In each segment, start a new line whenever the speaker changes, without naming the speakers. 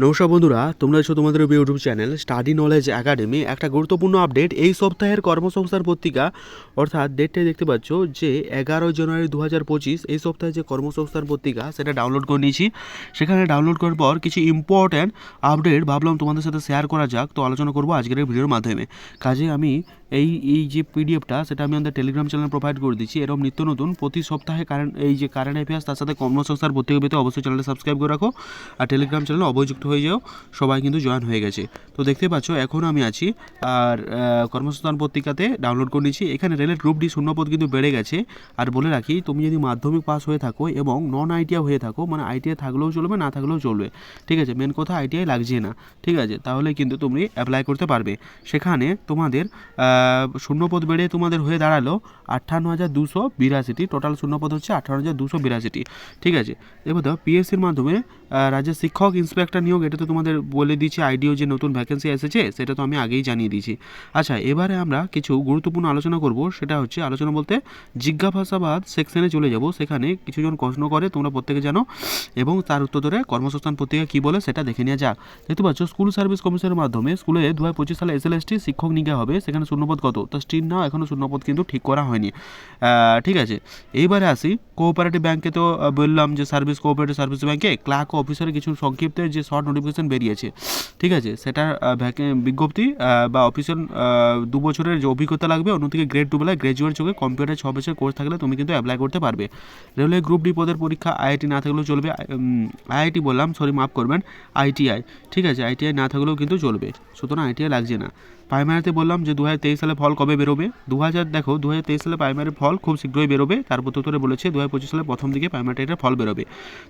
নমস্কার বন্ধুরা, তোমরা আছো তোমাদের YouTube channel study knowledge academy একটা গুরুত্বপূর্ণ আপডেট এই সপ্তাহের কর্মসংস্থান পত্রিকা, অর্থাৎ ডেটটাই দেখতে পাচ্ছ যে এগারো জানুয়ারি দু হাজার পঁচিশ, এই সপ্তাহে যে কর্মসংস্থান পত্রিকা, সেটা ডাউনলোড করে নিয়েছি। সেখানে ডাউনলোড করার পর কিছু ইম্পর্ট্যান্ট আপডেট ভাবলাম তোমাদের সাথে শেয়ার করা যাক, তো আলোচনা করব আজকের ভিডিওর মাধ্যমে। কাজে আমি এই এই যে পিডিএফটা সেটা আমি আমাদের টেলিগ্রাম চ্যানেল প্রোভাইড করে দিচ্ছি। এরকম নিত্য নতুন, প্রতি সপ্তাহে কারেন্ট এই যে কারেন্ট অ্যাফেয়ার্স তার সাথে কর্মসংস্থান, পত্রিকা পেতে অবশ্যই চ্যানেলটা সাবস্ক্রাইব করে রাখো। আর টেলিগ্রাম চ্যানেল অবযুক্ত হয়ে যাও, সবাই কিন্তু জয়েন হয়ে গেছে। তো দেখতে পাচ্ছ, এখন আমি আছি, আর কর্মসংস্থান পত্রিকাতে ডাউনলোড করে নিয়েছি। এখানে রেলের গ্রুপ ডি শূন্যপদ কিন্তু বেড়ে গেছে। আর বলে রাখি, তুমি যদি মাধ্যমিক পাস হয়ে থাকো এবং নন আইটিআই হয়ে থাকো মানে আইটিআই থাকলেও চলবে, না থাকলেও চলবে। ঠিক আছে মেন কথা আইটিআই লাগছে না। ঠিক আছে, তাহলে কিন্তু তুমি অ্যাপ্লাই করতে পারবে। সেখানে তোমাদের শূন্যপদ বেড়ে তোমাদের হয়ে দাঁড়াল আঠান্ন হাজার দুশো বিরাশিটি। টোটাল শূন্যপদ হচ্ছে আঠান্ন হাজার দুশো বিরাশিটি। ঠিক আছে? এবার দেখো পিএসসির মাধ্যমে রাজ্যের শিক্ষক ইন্সপেক্টর নিয়োগ, এটা তো তোমাদের বলে দিয়েছি আইডিও যে নতুন ভ্যাকেন্সি এসেছে, সেটা তো আমি আগেই জানিয়ে দিয়েছি। আচ্ছা এবারে আমরা কিছু গুরুত্বপূর্ণ আলোচনা করব, সেটা হচ্ছে আলোচনা বলতে জিজ্ঞাসাবাদ সেকশনে চলে যাব, সেখানে কিছুজন প্রশ্ন করে, তোমরা প্রত্যেকে জানো, এবং তার উত্তর ধরে কর্মসংস্থান পত্রিকা কী বলে সেটা দেখে নেওয়া যাক। দেখতে পাচ্ছ, স্কুল সার্ভিস কমিশনের মাধ্যমে স্কুলে দু হাজার পঁচিশ সালে এস এল এস টি শিক্ষক নিয়োগ হবে, সেখানে শূন্যপদ কত? তো নাও এখনও শূন্যপদ কিন্তু ঠিক করা হয়নি। ঠিক আছে এইবারে আসি কোঅপারেটিভ ব্যাংকে তো বললাম যে সার্ভিস কোঅপারেটিভ সার্ভিস ব্যাংকে ক্লার্ক অফিসারের কিছু সংক্ষিপ্তের যে শর্ট নোটিফিকেশন বেরিয়েছে, ঠিক আছে? সেটার বিজ্ঞপ্তি বা অফিসিয়াল দু বছরের যে অভিজ্ঞতা লাগবে, অন্যদিকে গ্রেড টু বেলায় গ্র্যাজুয়েট চোখে কম্পিউটার ছ বছর কোর্স থাকলে তুমি কিন্তু অ্যাপ্লাই করতে পারবে। রেলওয়ে গ্রুপ ডি পদের পরীক্ষা আইআইটি না থাকলেও চলবে আইআইটি বললাম সরি মাফ করবেন আইটিআই ঠিক আছে? আইটিআই না থাকলেও কিন্তু চলবে, সুতরাং আইটিআই লাগছে না। প্রাইমারিতে বললাম যে দু হাজার তেইশ সালে ফল কবে বেরোবে? দু হাজার দেখো দু হাজার তেইশ সালে প্রাইমারির ফল খুব শীঘ্রই বেরোবে তারপর উত্তরে বলেছে দু হাজার পঁচিশ সালে প্রথম দিকে প্রাইমারি টেটের ফল বেরোবে।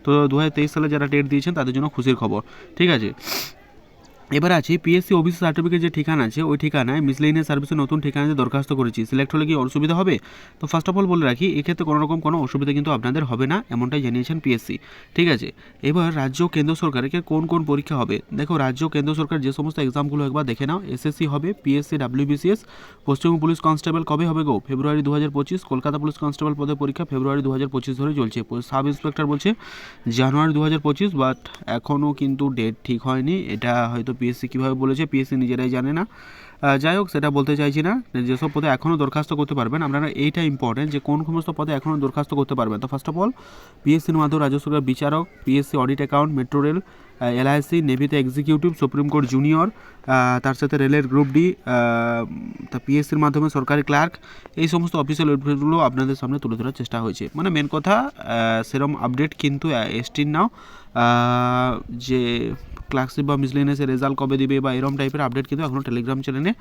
তো দু হাজার তেইশ সালে যারা টেট দিয়েছেন তাদের জন্য খুশির খবর। ঠিক আছে? এবার আছে পিএসসি অফিস সার্টিফিকেট যে ঠিকানা আছে, ওই ঠিকানায় মিসলেনিয়াস সার্ভিসের নতুন ঠিকানাতে দরখাস্ত করেছি সিলেক্ট হলে কি অসুবিধা হবে? তো ফার্স্ট অফ অল বলে রাখি, এক্ষেত্রে কোনো রকম কোনো অসুবিধা কিন্তু আপনাদের হবে না, এমনটাই জানিয়েছেন পিএসসি ঠিক আছে? এবার রাজ্য কেন্দ্র সরকারের কোন কোন পরীক্ষা হবে? দেখো, রাজ্য কেন্দ্র সরকার যে সমস্ত এক্সামগুলো একবার দেখে নাও। এসএসসি হবে PSC WBCS Paschimbanga police constable কবে হবে গো? ফেব্রুয়ারি দু হাজার পঁচিশ, কলকাতা পুলিশ কনস্টেবল পদের পরীক্ষা ফেব্রুয়ারি দু হাজার পঁচিশ ধরে চলছে। সাব ইন্সপেক্টর বলছে, জানুয়ারি দু হাজার পঁচিশ বাট এখনও কিন্তু ডেট ঠিক হয়নি। এটা হয়তো পিএসসি কীভাবে বলেছে পিএসসি নিজেরাই জানে না। যাই হোক, সেটা বলতে চাইছি না। যেসব পদে এখনও দরখাস্ত করতে পারবেন, আপনারা এইটা ইম্পর্টেন্ট যে কোন সমস্ত পদে এখনও দরখাস্ত করতে পারবেন। তো ফার্স্ট অফ অল পিএসসির মাধ্যমে রাজ্য সরকার বিচারক PSC audit account metro rail LIC নেভিতে executive supreme court junior তার সাথে রেলের গ্রুপ ডি তা পিএসসির মাধ্যমে সরকারি ক্লার্ক এই সমস্ত অফিসিয়াল ওয়েবসাইটগুলো আপনাদের সামনে তুলে ধরার চেষ্টা হয়েছে। মানে মেন কথা সেরম আপডেট কিন্তু এসটির নাও। যে ক্লার্কশিপ বা মিসলেনিয়াসের রেজাল্ট কবে দিবে বা এরকম টাইপের আপডেট কিন্তু এখনও টেলিগ্রাম চ্যানেলে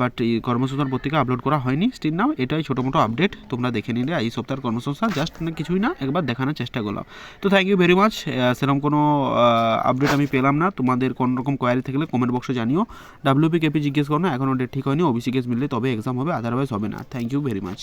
বাট এই কর্মসংস্থান পত্রিকা আপলোড করা হয়নি। স্টিল নাও এটাই ছোটো মোটো আপডেট তোমরা দেখে নিলে এই সপ্তাহের কর্মসংস্থান। জাস্ট কিছুই না, একবার দেখানোর চেষ্টা করলাম। তো থ্যাংক ইউ ভেরি মাচ সেরকম কোনো আপডেট আমি পেলাম না। তোমাদের কোনো রকম কোয়ারি থাকলে কমেন্ট বক্সে জানিও। ডাব্লিউপি কেপি জিজ্ঞেস করো না এখনও ডেট ঠিক হয়নি। ওবিসি কেস মিললে তবে এক্সাম হবে আদারওয়াইজ হবে না। Thank you very much